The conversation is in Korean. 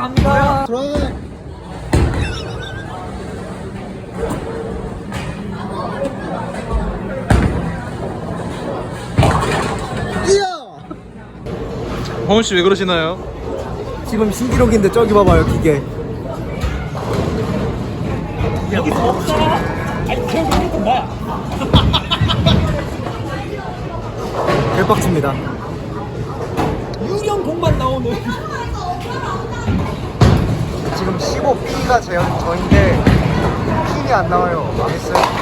갑니다. 홍훈 씨 왜 그러시나요? 지금 신기록인데 저기 봐봐요 기계. 여기 더 없어? 아니 그럼 그건 뭐야 개빡칩니다. 유령 공만 나오는 지금 15P가 제, 저인데 핀이 안 나와요. 망했어요.